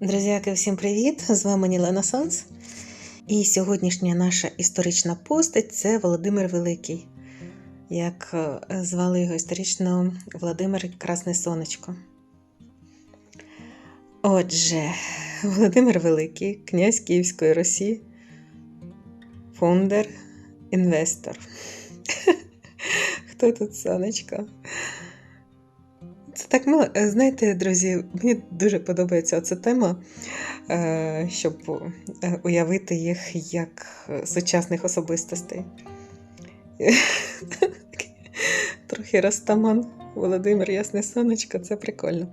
Друзяки, всім привіт! З вами Нілена Сонс. І сьогоднішня наша історична постать це Володимир Великий. Як е, звали його історично Володимир Красне Сонечко. Отже, Володимир Великий, князь Київської Русі, фондер, інвестор. Хто тут сонечко? Це так мило. Е, Знаєте, друзі, мені дуже подобається ця тема, е, щоб е, уявити їх як сучасних особистостей. Трохи Растаман, Володимир Ясне Сонечко, це прикольно.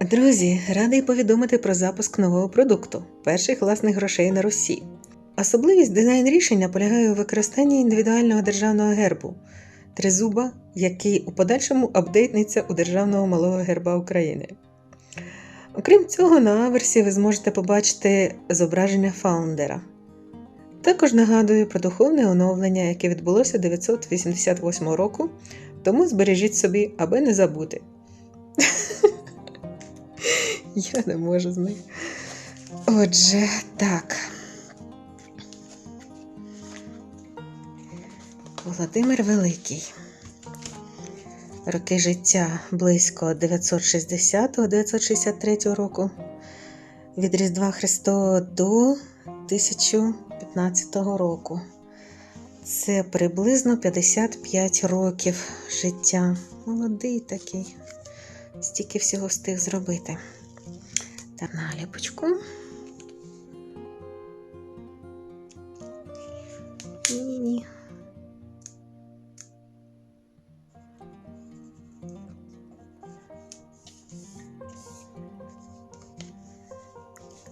Друзі, радий повідомити про запуск нового продукту перших власних грошей на Русі. Особливість дизайн рішення полягає у використанні індивідуального державного гербу тризуба, який у подальшому апдейтнеться у державного малого герба України. Окрім цього, на аверсі ви зможете побачити зображення фаундера. Також нагадую про духовне оновлення, яке відбулося 988 року, тому збережіть собі, аби не забути. Я не можу з нею. Отже, так. Володимир Великий. Роки життя близько 960-963 року. Від Різдва Христового до 1015 року. Це приблизно 55 років життя. Молодий такий. Стільки всього встиг зробити. Так, наліпочку. Ні-ні.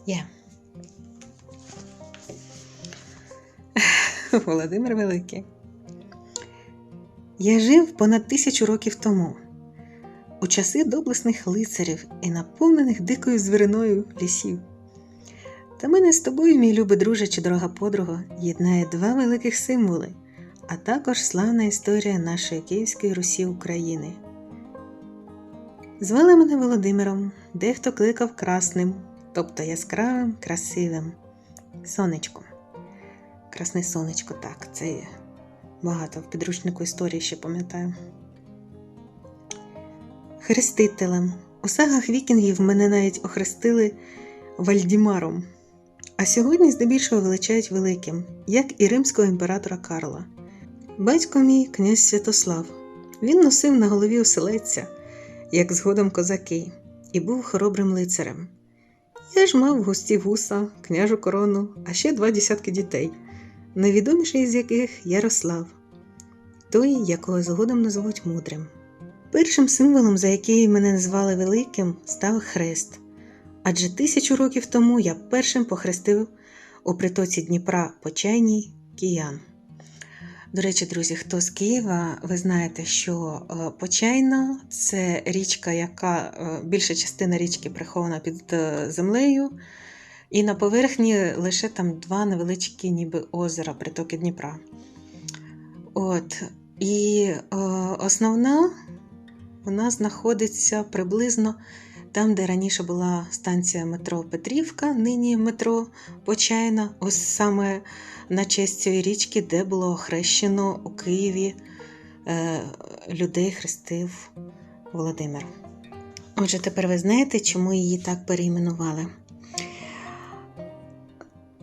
Є. Володимир Великий. Я жив понад тисячу років тому, у часи доблесних лицарів і наповнених дикою звіриною лісів. Та мене з тобою, мій любий друже чи дорога подруга, єднає два великих символи, а також славна історія нашої Київської Русі України. Звали мене Володимиром, дехто кликав красним, тобто яскравим, красивим сонечком. Красне сонечко, так, це багато в підручнику історії ще пам'ятаю. Хрестителем. У сагах вікінгів мене навіть охрестили Вальдімаром, а сьогодні здебільшого величають великим, як і римського імператора Карла. Батько мій князь Святослав. Він носив на голові оселедця, як згодом козаки, і був хоробрим лицарем. Я ж мав густі вуса, княжу корону, а ще два десятки дітей, найвідоміший з яких Ярослав, той, якого згодом назвуть мудрим. Першим символом, за який мене назвали великим, став хрест. Адже тисячу років тому я першим похрестив у притоці Дніпра Почайній киян. До речі, друзі, хто з Києва, ви знаєте, що е, Почайна це річка, яка е, більша частина річки прихована під е, землею, і на поверхні лише там два невеличкі ніби озера, притоки Дніпра. От. І е, основна вона знаходиться приблизно там, де раніше була станція метро Петрівка, нині метро Почайна, ось саме на честь цієї річки, де було охрещено у Києві е, людей хрестив Володимир. Отже, тепер ви знаєте, чому її так перейменували.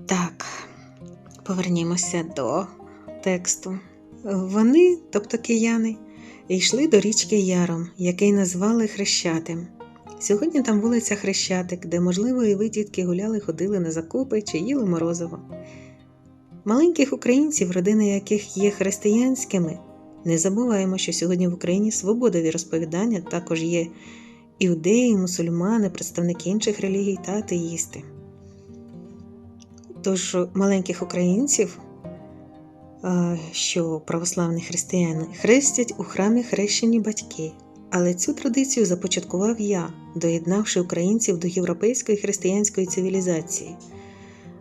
Так, повернімося до тексту. Вони, тобто кияни, йшли до річки Яром, який назвали Хрещатим. Сьогодні там вулиця Хрещатик, де, можливо, і ви дітки гуляли, ходили на закупи чи їли морозиво. Маленьких українців, родини яких є християнськими, не забуваємо, що сьогодні в Україні свобода віросповідання також є іудеї, мусульмани, представники інших релігій та атеїсти. Тож маленьких українців, що православні християни, хрестять у храмі хрещені батьки. Але цю традицію започаткував я, доєднавши українців до європейської християнської цивілізації.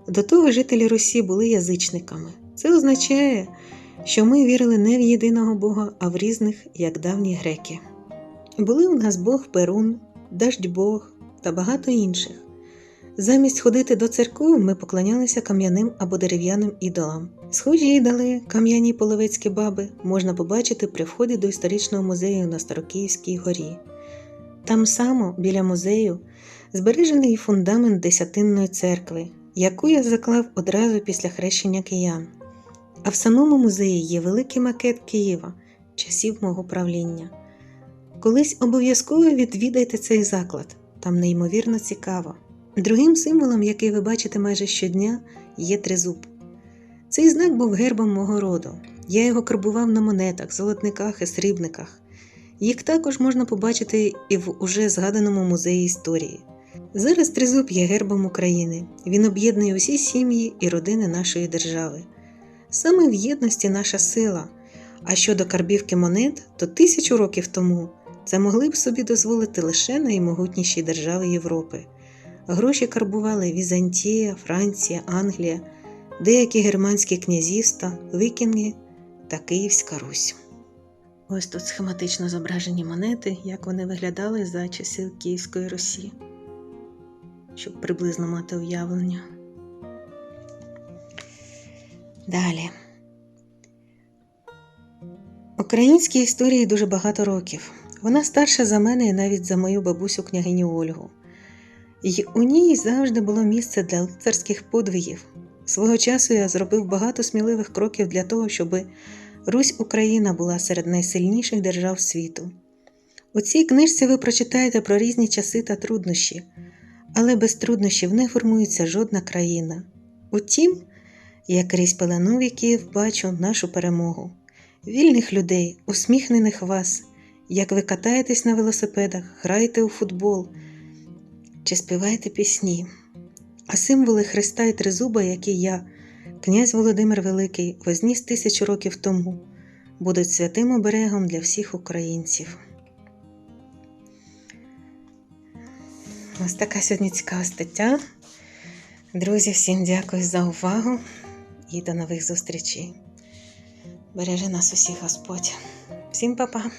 До того жителі Русі були язичниками. Це означає, що ми вірили не в єдиного Бога, а в різних, як давні греки. Були у нас Бог Перун, Даждь Бог, та багато інших. Замість ходити до церкви ми поклонялися кам'яним або дерев'яним ідолам. Схожі ідоли, кам'яні половецькі баби, можна побачити при вході до історичного музею на Старокиївській горі. Там само, біля музею, збережений фундамент Десятинної церкви, яку я заклав одразу після хрещення киян. А в самому музеї є великий макет Києва часів мого правління. Колись обов'язково відвідайте цей заклад, там неймовірно цікаво. Другим символом, який ви бачите майже щодня, є тризуб. Цей знак був гербом мого роду. Я його карбував на монетах, золотниках і срібниках. Їх також можна побачити і в уже згаданому музеї історії. Зараз тризуб є гербом України. Він об'єднує усі сім'ї і родини нашої держави. Саме в єдності наша сила. А щодо карбівки монет, то тисячу років тому це могли б собі дозволити лише наймогутніші держави Європи. Гроші карбували Візантія, Франція, Англія, деякі германські князівства, Викінги та Київська Русь. Ось тут схематично зображені монети, як вони виглядали за часів Київської Русі, щоб приблизно мати уявлення. Далі. Українській історії дуже багато років. Вона старша за мене і навіть за мою бабусю княгиню Ольгу. І у ній завжди було місце для лицарських подвигів. Свого часу я зробив багато сміливих кроків для того, щоб Русь Україна була серед найсильніших держав світу. У цій книжці ви прочитаєте про різні часи та труднощі, але без труднощів не формується жодна країна. Утім, я крізь пелену віків бачу нашу перемогу, вільних людей, усміхнених вас, як ви катаєтесь на велосипедах, граєте у футбол чи співаєте пісні, а символи Христа і Тризуба, які я, князь Володимир Великий, возніс тисячу років тому, будуть святим оберегом для всіх українців. Ось така сьогодні цікава стаття. Друзі, всім дякую за увагу і до нових зустрічей. Береже нас усіх Господь. Всім па-па!